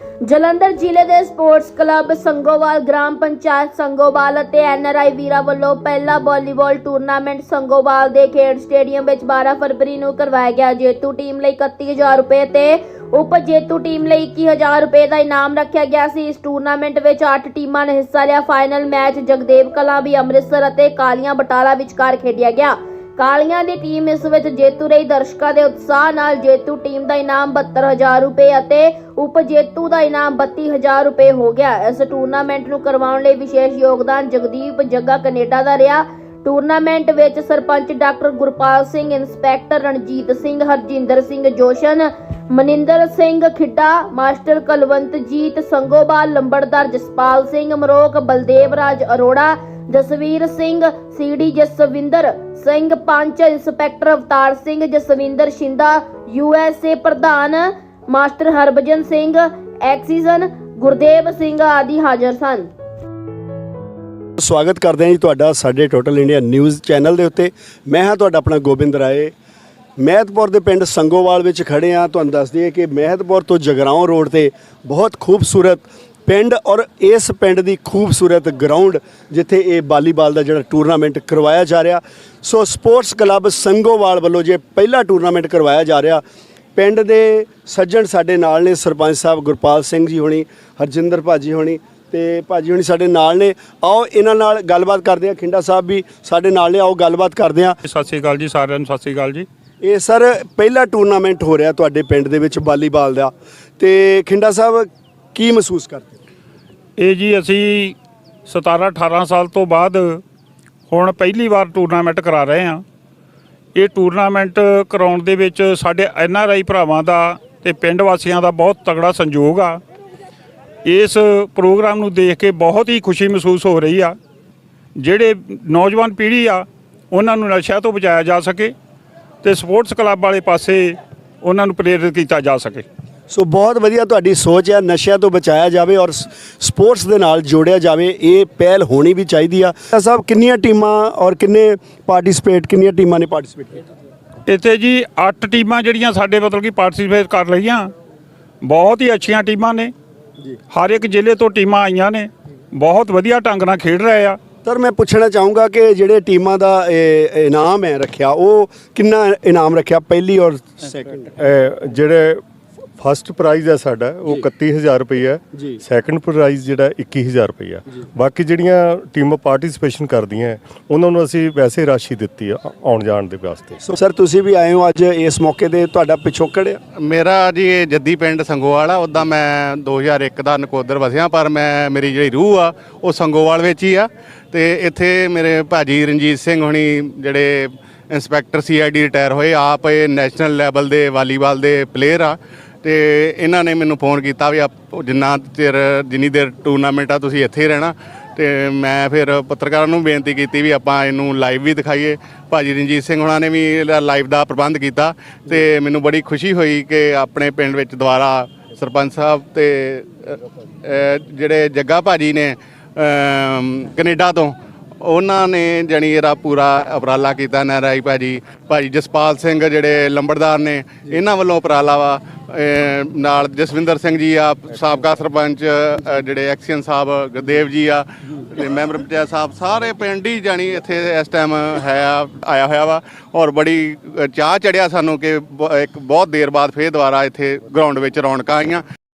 ਜਲੰਧਰ ਜ਼ਿਲ੍ਹੇ ਦੇ sports club Sangowal ਗ੍ਰਾਮ ਪੰਚਾਇਤ ਸੰਗੋਵਾਲ ਅਤੇ ਐਨਆਰਆਈ ਵੀਰਾ ਵੱਲੋਂ ਪਹਿਲਾ ਵਾਲੀਬਾਲ ਟੂਰਨਾਮੈਂਟ ਸੰਗੋਵਾਲ ਦੇ ਖੇਡ ਸਟੇਡੀਅਮ ਵਿੱਚ 12 ਫਰਵਰੀ ਨੂੰ ਕਰਵਾਇਆ ਗਿਆ। ਜੇਤੂ ਟੀਮ ਲਈ 31000 ਰੁਪਏ ਤੇ ਉਪ ਜੇਤੂ ਟੀਮ ਲਈ 21000 ਰੁਪਏ ਦਾ ਇਨਾਮ ਰੱਖਿਆ ਗਿਆ ਸੀ। ਇਸ ਟੂਰਨਾਮੈਂਟ ਵਿੱਚ 8 ਟੀਮਾਂ ਨੇ ਹਿੱਸਾ ਲਿਆ। ਫਾਈਨਲ ਮੈਚ ਜਗਦੇਵ ਕਲਾਂ ਵੀ ਅੰਮ੍ਰਿਤਸਰ ਅਤੇ ਕਾਲੀਆਂ ਬਟਾਲਾ ਵਿਚਕਾਰ ਖੇਡਿਆ ਗਿਆ। ਕਾਲੀਆਂ ਦੀ ਟੀਮ ਇਸ ਵਿੱਚ ਜੇਤੂ ਰਹੀ। ਦਰਸ਼ਕਾਂ ਦੇ ਉਤਸ਼ਾਹ ਨਾਲ ਜੇਤੂ ਟੀਮ ਦਾ ਇਨਾਮ 72000 ਰੁਪਏ ਅਤੇ ਉਪ ਜੇਤੂ ਦਾ ਇਨਾਮ 32000 ਰੁਪਏ ਹੋ ਗਿਆ। ਇਸ ਟੂਰਨਾਮੈਂਟ ਨੂੰ ਕਰਵਾਉਣ ਲਈ ਵਿਸ਼ੇਸ਼ ਯੋਗਦਾਨ ਜਗਦੀਪ ਜੱਗਾ ਕੈਨੇਡਾ ਦਾ ਰਿਹਾ। ਟੂਰਨਾਮੈਂਟ ਵਿੱਚ sarpanch doctor Gurpal Singh, inspector Ranjit Singh, Harjinder Singh Joshan Maninder Singh Khidda, master Kalwantjit Sangowal, lambardar Jaspal Singh, Marok Baldev Raj Arora, Jasvir Singh, CD Jaswinder Singh ਪੰਚ, inspector Avtar Singh, Jaswinder Shinda USA ਪ੍ਰਧਾਨ, master Harbhajan Singh, XEN, Gurdev Singh ਆਦਿ ਹਾਜ਼ਰ ਸਨ। ਸਵਾਗਤ ਕਰਦੇ ਹਾਂ ਜੀ ਤੁਹਾਡਾ ਸਾਡੇ total India news channel ਦੇ ਉੱਤੇ। ਮੈਂ ਹਾਂ ਤੁਹਾਡਾ ਆਪਣਾ ਗੋਬਿੰਦ ਰਾਏ। ਮਹਿਤਪੁਰ ਦੇ ਪਿੰਡ ਸੰਗੋਵਾਲ ਵਿੱਚ ਖੜੇ ਹਾਂ। ਤੁਹਾਨੂੰ ਦੱਸ ਦਈਏ ਕਿ ਮਹਿਤਪੁਰ ਤੋਂ ਜਗਰਾਉਂ ਰੋਡ ਤੇ ਬਹੁਤ ਖੂਬਸੂਰਤ ਪਿੰਡ ਔਰ ਇਸ ਪਿੰਡ ਦੀ ਖੂਬਸੂਰਤ ਗਰਾਊਂਡ, ਜਿੱਥੇ ਇਹ ਵਾਲੀਬਾਲ ਦਾ ਜਿਹੜਾ ਟੂਰਨਾਮੈਂਟ ਕਰਵਾਇਆ ਜਾ ਰਿਹਾ। ਸੋ ਸਪੋਰਟਸ ਕਲੱਬ ਸੰਗੋਵਾਲ ਵੱਲੋਂ ਜੇ ਪਹਿਲਾ ਟੂਰਨਾਮੈਂਟ ਕਰਵਾਇਆ ਜਾ ਰਿਹਾ, ਪਿੰਡ ਦੇ ਸੱਜਣ ਸਾਡੇ ਨਾਲ ਨੇ ਸਰਪੰਚ ਸਾਹਿਬ ਗੁਰਪਾਲ ਸਿੰਘ ਜੀ ਹੋਣੀ, ਹਰਜਿੰਦਰ ਭਾਜੀ ਹੋਣੀ ਤੇ ਭਾਜੀ ਹੁਣੀ ਸਾਡੇ ਨਾਲ ਨੇ। ਆਓ ਇਹਨਾਂ ਨਾਲ ਗੱਲਬਾਤ ਕਰਦੇ ਆ ਖਿੰਡਾ ਸਾਹਿਬ ਵੀ ਸਾਡੇ ਨਾਲ ਨੇ, ਆਓ ਗੱਲਬਾਤ ਕਰਦੇ ਆ ਸਤਿ ਸ਼੍ਰੀ ਅਕਾਲ ਜੀ, ਸਾਰਿਆਂ ਨੂੰ ਸਤਿ ਸ਼੍ਰੀ ਅਕਾਲ ਜੀ। ਇਹ ਸਰ ਪਹਿਲਾ ਟੂਰਨਾਮੈਂਟ ਹੋ ਰਿਹਾ ਤੁਹਾਡੇ ਪਿੰਡ ਦੇ ਵਿੱਚ ਵਾਲੀਬਾਲ ਦਾ। ਤੇ ਖਿੰਡਾ ਸਾਹਿਬ, ਕੀ ਮਹਿਸੂਸ ਕਰਦੇ ਇਹ ਜੀ ਅਸੀਂ 17 18 ਸਾਲ ਤੋਂ ਬਾਅਦ ਹੁਣ ਪਹਿਲੀ ਵਾਰ ਟੂਰਨਾਮੈਂਟ ਕਰਾ ਰਹੇ ਹਾਂ। ਇਹ ਟੂਰਨਾਮੈਂਟ ਕਰਾਉਣ ਦੇ ਵਿੱਚ ਸਾਡੇ ਐਨ ਆਰ ਆਈ ਭਰਾਵਾਂ ਦਾ ਤੇ ਪਿੰਡ ਵਾਸੀਆਂ ਦਾ ਬਹੁਤ ਤਗੜਾ ਸੰਯੋਗ ਆ। ਇਸ ਪ੍ਰੋਗਰਾਮ ਨੂੰ ਦੇਖ ਕੇ ਬਹੁਤ ਹੀ ਖੁਸ਼ੀ ਮਹਿਸੂਸ ਹੋ ਰਹੀ ਆ। ਜਿਹੜੇ ਨੌਜਵਾਨ ਪੀੜ੍ਹੀ ਆ, ਉਹਨਾਂ ਨੂੰ ਨਸ਼ਿਆਂ ਤੋਂ ਬਚਾਇਆ ਜਾ ਸਕੇ। ਤੇ ਸਪੋਰਟਸ ਕਲੱਬ ਵਾਲੇ ਪਾਸੇ ਉਹਨਾਂ ਨੂੰ ਪ੍ਰੇਰਿਤ ਕੀਤਾ ਜਾ ਸਕੇ। ਸੋ ਬਹੁਤ ਵਧੀਆ ਤੁਹਾਡੀ ਸੋਚ ਹੈ ਨਸ਼ਿਆਂ ਤੋਂ ਬਚਾਇਆ ਜਾਵੇ ਔਰ ਸਪੋਰਟਸ ਦੇ ਨਾਲ ਜੋੜਿਆ ਜਾਵੇ ਇਹ ਪਹਿਲ ਹੋਣੀ ਵੀ ਚਾਹੀਦੀ ਆ। ਸਾਹਿਬ ਕਿੰਨੀਆਂ ਟੀਮਾਂ ਔਰ ਕਿੰਨੇ ਪਾਰਟਿਸਿਪੇਟ ਕਿੰਨੀਆਂ ਟੀਮਾਂ ਨੇ ਪਾਰਟਿਸਿਪੇਟ ਕੀਤਾ ਇੱਥੇ ਜੀ 8 ਟੀਮਾਂ ਜਿਹੜੀਆਂ ਸਾਡੇ ਮਤਲਬ ਕਿ ਪਾਰਟਿਸਿਪੇਟ ਕਰ ਰਹੀਆਂ ਬਹੁਤ ਹੀ ਅੱਛੀਆਂ ਟੀਮਾਂ ਨੇ। ਜੀ। ਹਰ ਇੱਕ ਜ਼ਿਲ੍ਹੇ ਤੋਂ ਟੀਮਾਂ ਆਈਆਂ ਨੇ। ਬਹੁਤ ਵਧੀਆ ਢੰਗ ਨਾਲ ਖੇਡ ਰਹੇ ਆ। ਸਰ ਮੈਂ ਪੁੱਛਣਾ ਚਾਹੂੰਗਾ ਕਿ ਜਿਹੜੇ ਟੀਮਾਂ ਦਾ, ਇਹ, ਇਨਾਮ ਹੈ ਰੱਖਿਆ, ਉਹ ਕਿੰਨਾ ਇਨਾਮ ਰੱਖਿਆ, ਪਹਿਲੀ ਔਰ ਸੈਕੰਡ ਜਿਹੜੇ ਫਸਟ ਪ੍ਰਾਈਜ਼ ਹੈ ਸਾਡਾ ਉਹ 31000 ਰੁਪਏ ਹੈ। ਜੀ। ਸੈਕੰਡ ਪ੍ਰਾਈਜ਼ ਜਿਹੜਾ 21000 ਰੁਪਏ ਹੈ। ਬਾਕੀ ਜਿਹੜੀਆਂ ਟੀਮਾਂ ਪਾਰਟਿਸਿਪੇਸ਼ਨ ਕਰਦੀਆਂ ਉਹਨਾਂ ਨੂੰ ਅਸੀਂ ਵੈਸੇ ਰਾਸ਼ੀ ਦਿੱਤੀ ਆ ਆਉਣ ਜਾਣ ਦੇ ਵਾਸਤੇ। ਸੋ ਸਰ ਤੁਸੀਂ ਵੀ ਆਏ ਹੋ ਅੱਜ ਇਸ ਮੌਕੇ ਤੇ ਤੁਹਾਡਾ ਪਿਛੋਕੜ ਮੇਰਾ ਜੀ ਇਹ ਜੱਦੀ ਪਿੰਡ ਸੰਗੋਵਾਲ ਆ ਉੱਦਾਂ ਮੈਂ 2001 ਦਾ ਨਕੋਦਰ ਵਸਿਆ ਪਰ ਮੈਂ ਮੇਰੀ ਜਿਹੜੀ ਰੂਹ ਆ ਉਹ ਸੰਗੋਵਾਲ ਵਿੱਚ ਹੀ ਆ। ਤੇ ਇੱਥੇ ਮੇਰੇ ਭਾਜੀ ਰਣਜੀਤ ਸਿੰਘ ਹੁਣੀ ਜਿਹੜੇ ਇੰਸਪੈਕਟਰ ਸੀਆਈਡੀ ਰਿਟਾਇਰ ਹੋਏ ਆਪ ਇਹ ਨੈਸ਼ਨਲ ਲੈਵਲ ਦੇ ਵਾਲੀਬਾਲ ਦੇ ਪਲੇਅਰ ਆ। ਤੇ ਇਹਨਾਂ ਨੇ ਮੈਨੂੰ ਫੋਨ ਕੀਤਾ ਵੀ ਆਪ ਜਿੰਨਾ ਚਿਰ ਜਿੰਨੀ ਦੇਰ ਟੂਰਨਾਮੈਂਟ ਆ ਤੁਸੀਂ ਇੱਥੇ ਹੀ ਰਹਿਣਾ। ਤੇ ਮੈਂ ਫਿਰ ਪੱਤਰਕਾਰਾਂ ਨੂੰ ਬੇਨਤੀ ਕੀਤੀ ਵੀ ਆਪਾਂ ਇਹਨੂੰ ਲਾਈਵ ਵੀ ਦਿਖਾਈਏ। ਭਾਜੀ ਰਣਜੀਤ ਸਿੰਘ ਹੁਣਾਂ ਨੇ ਵੀ ਇਹਦਾ ਲਾਈਵ ਦਾ ਪ੍ਰਬੰਧ ਕੀਤਾ ਤੇ ਮੈਨੂੰ ਬੜੀ ਖੁਸ਼ੀ ਹੋਈ ਕਿ ਆਪਣੇ ਪਿੰਡ ਵਿੱਚ ਦੁਬਾਰਾ ਸਰਪੰਚ ਸਾਹਿਬ ਤੇ ਜਿਹੜੇ ਜੱਗਾ ਭਾਜੀ ਨੇ ਅਮ, ਕੈਨੇਡਾ ਤੋਂ ਉਹਨਾਂ ਨੇ ਜਣੀ ਇਹਦਾ ਪੂਰਾ ਉਪਰਾਲਾ ਕੀਤਾ। ਨਰਾਈ ਭਾਜੀ ਭਾਜੀ ਜਸਪਾਲ ਸਿੰਘ ਜਿਹੜੇ ਲੰਬੜਦਾਰ ਨੇ ਇਹਨਾਂ ਵੱਲੋਂ ਉਪਰਾਲਾ ਵਾ। ਨਾਲ ਜਸਵਿੰਦਰ ਸਿੰਘ ਜੀ ਆ, ਸਾਬਕਾ ਸਰਪੰਚ, ਅਹ, ਜਿਹੜੇ ਐਕਸੀਅਨ ਸਾਹਿਬ, ਗੁਰਦੇਵ ਜੀ ਆ, ਤੇ ਮੈਂਬਰ ਪੰਚਾਇਤ ਸਾਹਿਬ, ਸਾਰੇ ਪਿੰਡ ਹੀ ਜਾਣੀ ਇੱਥੇ ਇਸ ਟਾਈਮ ਹੈ ਆਇਆ ਹੋਇਆ ਵਾ। ਔਰ ਬੜੀ ਚਾਹ ਚੜਿਆ ਸਾਨੂੰ ਕਿ ਬ- ਇੱਕ ਬਹੁਤ ਦੇਰ ਬਾਅਦ ਫੇਰ ਦੁਬਾਰਾ ਇੱਥੇ ਗਰਾਊਂਡ ਵਿੱਚ ਰੌਣਕਾਂ ਆਈਆਂ।